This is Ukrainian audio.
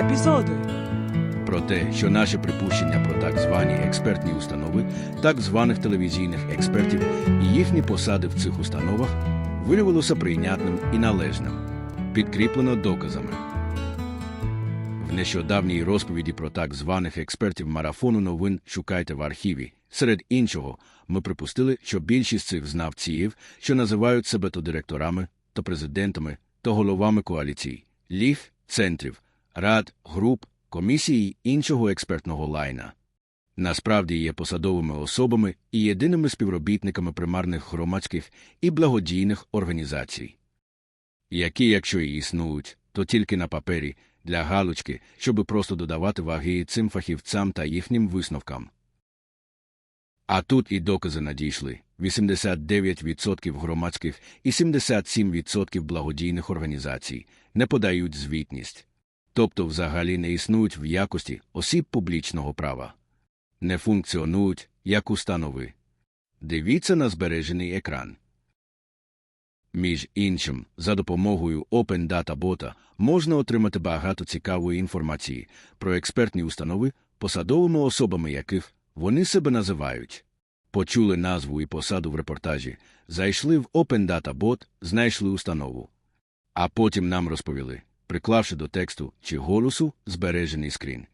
епізоди. про те, що наші припущення про так звані експертні установи, так званих телевізійних експертів і їхні посади в цих установах виявилося прийнятним і належним, підкріплено доказами. В нещодавній розповіді про так званих експертів марафону новин шукайте в архіві. Серед іншого, ми припустили, що більшість цих знавців, що називають себе то директорами, то президентами, то головами коаліцій, ліг, центрів, рад, груп, комісій іншого експертного лайна. Насправді є посадовими особами і єдиними співробітниками примарних громадських і благодійних організацій, які, якщо і існують, то тільки на папері для галочки, щоби просто додавати ваги цим фахівцям та їхнім висновкам. А тут і докази надійшли 89% громадських і 77% благодійних організацій не подають звітність, тобто взагалі не існують в якості осіб публічного права, не функціонують як установи. Дивіться на збережений екран. Між іншим, за допомогою Open Data Bot можна отримати багато цікавої інформації про експертні установи, посадовими особами яких вони себе називають. Почули назву і посаду в репортажі, зайшли в Open Data Bot, знайшли установу. А потім нам розповіли, приклавши до тексту чи голосу збережений скрін,